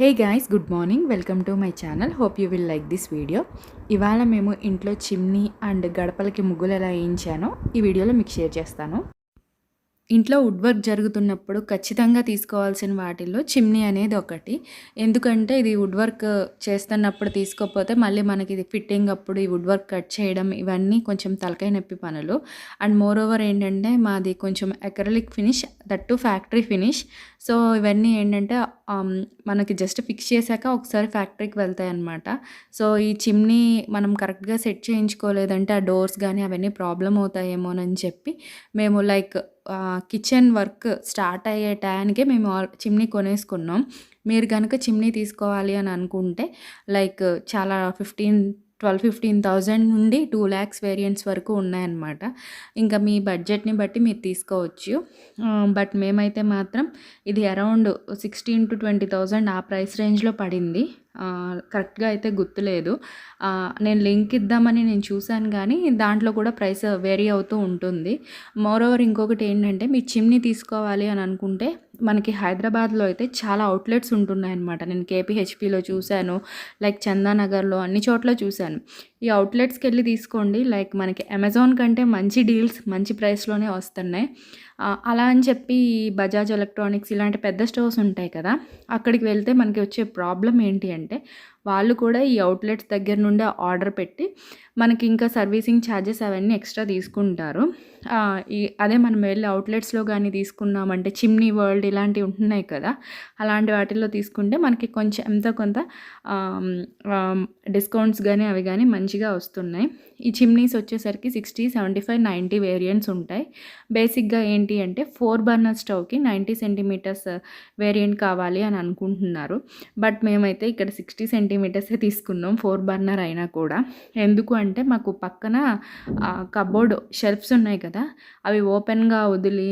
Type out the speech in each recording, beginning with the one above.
Hey guys good morning. Welcome to my channel. Hope you will like this video. ఇవాళ మేము ఇంట్లో chimney and గడపలకి ముగ్గులు ఎలా వేయించానో ఈ వీడియోలో మీకు షేర్ చేస్తాను. ఇంట్లో వుడ్ వర్క్ జరుగుతున్నప్పుడు ఖచ్చితంగా తీసుకోవాల్సిన వాటిల్లో చిమ్నీ అనేది ఒకటి. ఎందుకంటే ఇది వుడ్ వర్క్ చేస్తున్నప్పుడు తీసుకోకపోతే మళ్ళీ మనకి ఇది ఫిట్టింగ్ అప్పుడు ఈ వుడ్ వర్క్ కట్ చేయడం ఇవన్నీ కొంచెం తలకాయ నొప్పి పనులు. అండ్ మోర్ ఓవర్ ఏంటంటే మాది కొంచెం acrylic finish that factory finish so ఇవన్నీ ఏంటంటే మనకి జస్ట్ ఫిక్స్ చేశాక ఒకసారి ఫ్యాక్టరీకి వెళ్తాయి అన్నమాట. సో ఈ చిమ్నీ మనం కరెక్ట్గా సెట్ చేయించుకోలేదంటే ఆ డోర్స్ కానీ అవన్నీ ప్రాబ్లం అవుతాయేమోనని చెప్పి మేము లైక్ కిచెన్ వర్క్ స్టార్ట్ అయ్యే టయానికే మేము ఆల్ చిమ్నీ కొనేసుకున్నాం. మీరు కనుక చిమ్నీ తీసుకోవాలి అని అనుకుంటే లైక్ చాలా ఫిఫ్టీన్ ట్వెల్వ్ ఫిఫ్టీన్ థౌజండ్ నుండి టూ ల్యాక్స్ వేరియంట్స్ వరకు ఉన్నాయన్నమాట. ఇంకా మీ బడ్జెట్ని బట్టి మీరు తీసుకోవచ్చు. బట్ మేమైతే మాత్రం ఇది around sixteen to twenty thousand ఆ ప్రైస్ రేంజ్లో పడింది. కరెక్ట్గా అయితే గుర్తులేదు. నేను లింక్ ఇద్దామని నేను చూశాను కానీ దాంట్లో కూడా ప్రైస్ వేరీ అవుతూ ఉంటుంది. మోర్ ఓవర్ ఇంకొకటి ఏంటంటే మీ చిమ్ని తీసుకోవాలి అని అనుకుంటే మనకి హైదరాబాద్లో అయితే చాలా అవుట్లెట్స్ ఉంటున్నాయన్నమాట. నేను కేపీహెచ్పిలో చూశాను లైక్ చందానగర్లో అన్ని చోట్ల చూశాను. ఈ అవుట్లెట్స్కి వెళ్ళి తీసుకోండి లైక్ మనకి అమెజాన్ కంటే మంచి డీల్స్ మంచి ప్రైస్లోనే వస్తున్నాయి. అలా అని చెప్పి బజాజ్ ఎలక్ట్రానిక్స్ ఇలాంటి పెద్ద స్టోర్స్ ఉంటాయి కదా అక్కడికి వెళ్తే మనకి వచ్చే ప్రాబ్లం ఏంటి అంటే వాళ్ళు కూడా ఈ అవుట్లెట్స్ దగ్గర నుండి ఆర్డర్ పెట్టి మనకి ఇంకా సర్వీసింగ్ ఛార్జెస్ అవన్నీ ఎక్స్ట్రా తీసుకుంటారు. ఈ అదే మనం వెళ్ళి అవుట్లెట్స్లో కానీ తీసుకున్నామంటే చిమ్నీ వరల్డ్ ఇలాంటివి ఉంటున్నాయి కదా అలాంటి వాటిల్లో తీసుకుంటే మనకి కొంచెం ఎంతో కొంత డిస్కౌంట్స్ కానీ అవి కానీ మంచిగా వస్తున్నాయి. ఈ చిమ్నీస్ వచ్చేసరికి sixty seventy five ninety variants ఉంటాయి బేసిక్గా ఏంటి అంటే ఫోర్ బర్నర్ స్టవ్కి నైంటీ సెంటీమీటర్స్ వేరియంట్ కావాలి అని అనుకుంటున్నారు. బట్ మేమైతే ఇక్కడ సిక్స్టీ సెంటీమీటర్సే తీసుకున్నాం ఫోర్ బర్నర్ అయినా కూడా. ఎందుకు అంటే మాకు పక్కన కబోర్డ్ షెల్ఫ్స్ ఉన్నాయి కదా అవి ఓపెన్గా వదిలి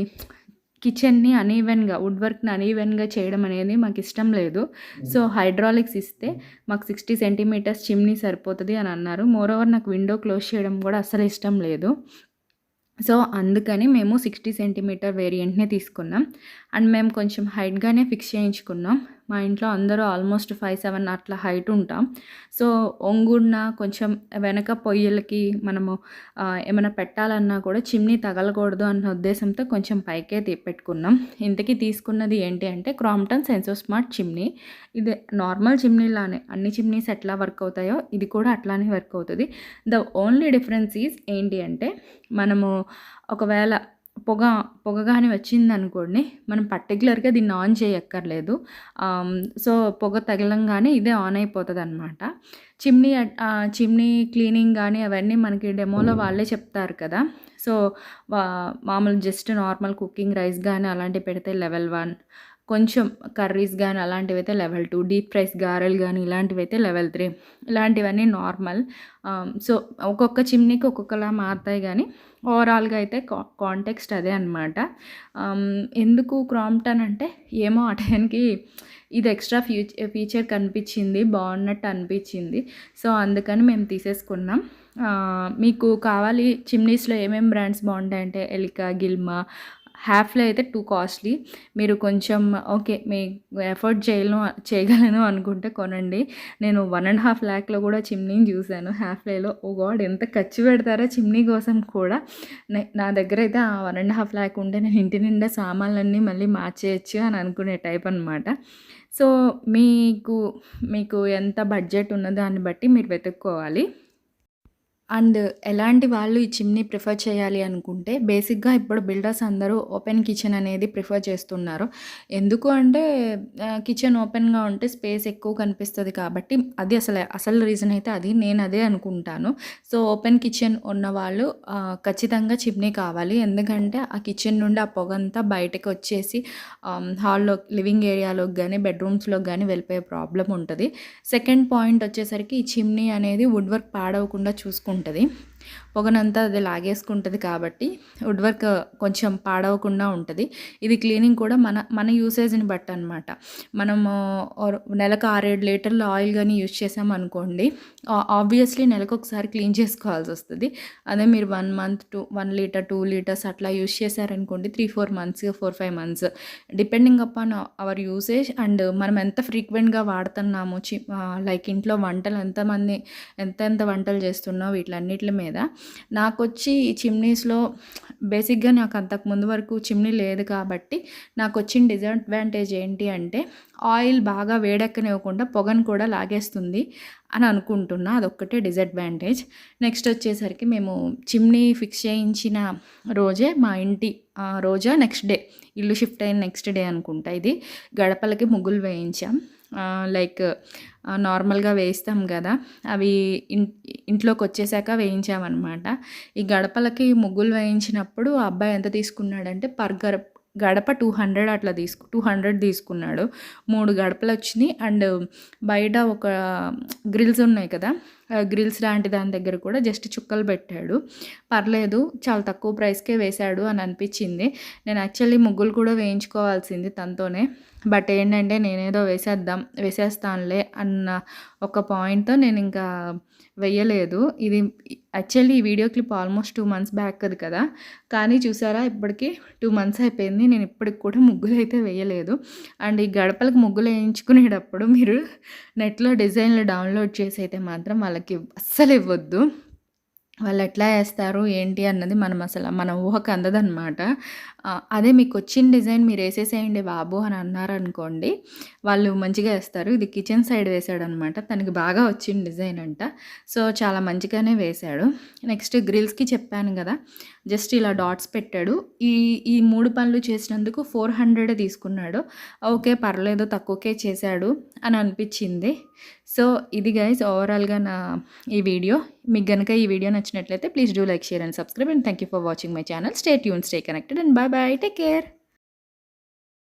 కిచెన్ని అనీవెన్గా వుడ్ వర్క్ని అనీవెన్గా చేయడం అనేది మాకు ఇష్టం లేదు. సో హైడ్రాలిక్స్ ఇస్తే మాకు సిక్స్టీ సెంటీమీటర్స్ చిమ్నీ సరిపోతుంది అని అన్నారు. మోర్ ఓవర్ నాకు విండో క్లోజ్ చేయడం కూడా అసలు ఇష్టం లేదు. సో అందుకని మేము సిక్స్టీ సెంటీమీటర్ వేరియంట్నే తీసుకున్నాం. అండ్ మేము కొంచెం హైట్గానే ఫిక్స్ చేయించుకున్నాం. మా ఇంట్లో అందరూ ఆల్మోస్ట్ ఫైవ్ సెవెన్ అట్లా హైట్ ఉంటాం. సో ఒంగున్న కొంచెం వెనక పొయ్యిలకి మనము ఏమైనా పెట్టాలన్నా కూడా చిమ్నీ తగలకూడదు అన్న ఉద్దేశంతో కొంచెం పైకే పెట్టుకున్నాం. ఇంతకీ తీసుకున్నది ఏంటి అంటే క్రాంప్టన్ సెన్సో స్మార్ట్ చిమ్నీ. ఇది నార్మల్ చిమ్నీలానే అన్ని చిమ్నీస్ ఎట్లా వర్క్ అవుతాయో ఇది కూడా అట్లానే వర్క్ అవుతుంది. ద ఓన్లీ డిఫరెన్స్ ఈజ్ ఏంటి అంటే మనము ఒకవేళ పొగ పొగ కానీ వచ్చింది అనుకోండి మనం పర్టికులర్గా దీన్ని ఆన్ చేయక్కర్లేదు. సో పొగ తగలంగానే ఇదే ఆన్ అయిపోతుంది అనమాట చిమ్నీ చిమ్నీ క్లీనింగ్ కానీ అవన్నీ మనకి డెమోలో వాళ్ళే చెప్తారు కదా. సో మామూలు జస్ట్ నార్మల్ కుకింగ్ రైస్ కానీ అలాంటివి పెడితే లెవెల్ వన్ కొంచెం కర్రీస్ కానీ అలాంటివి అయితే లెవెల్ టూ. డీప్ ఫ్రైస్ గారెలు కానీ ఇలాంటివి అయితే లెవెల్ త్రీ. ఇలాంటివన్నీ నార్మల్. సో ఒక్కొక్క చిమ్నీకి ఒక్కొక్కలా మారుతాయి కానీ ఓవరాల్గా అయితే కా కాంటెక్స్ట్ అదే అనమాట ఎందుకు క్రాంప్టన్ అంటే ఏమో ఆ టైంకి ఇది ఎక్స్ట్రా ఫ్యూచర్ ఫీచర్ కనిపించింది బాగున్నట్టు అనిపించింది. సో అందుకని మేము తీసేసుకున్నాం. మీకు కావాలి చిమ్నీస్లో ఏమేమి బ్రాండ్స్ బాగుంటాయంటే ఎలికా గిల్మా హ్యాఫ్లో అయితే టూ కాస్ట్లీ మీరు కొంచెం ఓకే మీ ఎఫర్ట్ చేయను చేయగలను అనుకుంటే కొనండి. నేను వన్ అండ్ హాఫ్ ల్యాక్లో కూడా చిమ్నీని చూశాను. హ్యాఫ్లేలో ఓ గాడ్ ఎంత ఖర్చు పెడతారో చిమ్నీ కోసం కూడా. నా దగ్గర అయితే ఆ వన్ అండ్ హాఫ్ ల్యాక్ ఉంటే నేను ఇంటి నిండా సామాన్లన్నీ మళ్ళీ మార్చేయచ్చు అని అనుకునే టైప్ అనమాట సో మీకు మీకు ఎంత బడ్జెట్ ఉన్నదో దాన్ని బట్టి మీరు వెతుక్కోవాలి. అండ్ ఎలాంటి వాళ్ళు ఈ చిమ్నీ ప్రిఫర్ చేయాలి అనుకుంటే బేసిక్గా ఇప్పుడు బిల్డర్స్ అందరూ ఓపెన్ కిచెన్ అనేది ప్రిఫర్ చేస్తున్నారు. ఎందుకు అంటే కిచెన్ ఓపెన్గా ఉంటే స్పేస్ ఎక్కువ కనిపిస్తుంది కాబట్టి అది అసలు అసలు రీజన్ అయితే అది నేను అదే అనుకుంటాను. సో ఓపెన్ కిచెన్ ఉన్న వాళ్ళు ఖచ్చితంగా చిమ్నీ కావాలి. ఎందుకంటే ఆ కిచెన్ నుండి ఆ పొగంతా బయటకు వచ్చేసి హాల్లో లివింగ్ ఏరియాలోకి కానీ బెడ్రూమ్స్లోకి కానీ వెళ్ళిపోయే ప్రాబ్లం ఉంటుంది. సెకండ్ పాయింట్ వచ్చేసరికి ఈ చిమ్నీ అనేది వుడ్ వర్క్ పాడవకుండా ఉంటుంది. పొగనంతా అది లాగేసుకుంటుంది కాబట్టి వుడ్ వర్క్ కొంచెం పాడవకుండా ఉంటుంది. ఇది క్లీనింగ్ కూడా మన మన యూసేజ్ని బట్టి అనమాట మనము నెలకు ఆరేడు లీటర్ల ఆయిల్ కానీ యూజ్ చేసామనుకోండి ఆబ్వియస్లీ నెలకు ఒకసారి క్లీన్ చేసుకోవాల్సి వస్తుంది. అదే మీరు one month two one litre two litres అట్లా యూజ్ చేశారనుకోండి three four months four five months depending upon our usage and మనం ఎంత ఫ్రీక్వెంట్గా వాడుతున్నాము చి లైక్ ఇంట్లో వంటలు ఎంతమంది ఎంత ఎంత వంటలు చేస్తున్నావు వీటిలన్నిటి మీద నాకు వచ్చి ఈ చిమ్నీస్లో బేసిక్గా నాకు అంతకు ముందు వరకు చిమ్నీ లేదు కాబట్టి నాకు వచ్చిన డిసడ్వాంటేజ్ ఏంటి అంటే ఆయిల్ బాగా వేడెక్కనివ్వకుండా పొగను కూడా లాగేస్తుంది అని అనుకుంటున్నా. అదొక్కటే డిసడ్వాంటేజ్. నెక్స్ట్ వచ్చేసరికి మేము చిమ్నీ ఫిక్స్ చేయించిన రోజే మా ఇంటి రోజా నెక్స్ట్ డే ఇల్లు షిఫ్ట్ అయిన నెక్స్ట్ డే అనుకుంటా ఇది. గడపలకి ముగ్గులు వేయించాం. లైక్ నార్మల్గా వేస్తాం కదా అవి ఇంట్లోకి వచ్చేసాక వేయించామన్నమాట. ఈ గడపలకి ముగ్గులు వేయించినప్పుడు ఆ అబ్బాయి ఎంత తీసుకున్నాడంటే పర్ గడప టూ హండ్రెడ్ అట్లా తీసుకు టూ హండ్రెడ్ తీసుకున్నాడు. మూడు గడపలు వచ్చినాయి అండ్ బయట ఒక గ్రిల్స్ ఉన్నాయి కదా గ్రిల్స్ లాంటి దాని దగ్గర కూడా జస్ట్ చుక్కలు పెట్టాడు. పర్లేదు చాలా తక్కువ ప్రైస్కే వేశాడు అని అనిపించింది. నేను యాక్చువల్లీ ముగ్గులు కూడా వేయించుకోవాల్సింది తనతోనే. బట్ ఏంటంటే నేనేదో వేసేద్దాం వేసేస్తానులే అన్న ఒక పాయింట్తో నేను ఇంకా వేయలేదు. ఇది యాక్చువల్లీ ఈ video clip almost two months back అది కదా. కానీ చూసారా ఇప్పటికి టూ మంత్స్ అయిపోయింది. నేను ఇప్పటికి కూడా ముగ్గులు అయితే వేయలేదు. అండ్ ఈ గడపలకు ముగ్గులు వేయించుకునేటప్పుడు మీరు నెట్లో డిజైన్లు డౌన్లోడ్ చేసి అయితే మాత్రం వాళ్ళకి అస్సలు ఇవ్వద్దు. వాళ్ళు ఎట్లా వేస్తారు ఏంటి అన్నది మనం అసలు మన ఊహకు అందదనమాట అదే మీకు వచ్చిన డిజైన్ మీరు వేసేసేయండి బాబు అని అన్నారనుకోండి వాళ్ళు మంచిగా వేస్తారు. ఇది కిచెన్ సైడ్ వేసాడనమాట తనకి బాగా వచ్చిన డిజైన్ అంట. సో చాలా మంచిగానే వేశాడు నెక్స్ట్ గ్రిల్స్కి చెప్పాను కదా జస్ట్ ఇలా డాట్స్ పెట్టాడు. ఈ ఈ మూడు పనులు చేసినందుకు ఫోర్ హండ్రెడ్ తీసుకున్నాడు. ఓకే పర్లేదు తక్కువకే చేశాడు అని అనిపించింది. సో ఇది గైస్ ఓవరాల్గా నా ఈ వీడియో. మీకు కనుక ఈ వీడియో నచ్చినట్లయితే please do like share and subscribe and thank you for watching my channel stay tune stay connected and bye bye take care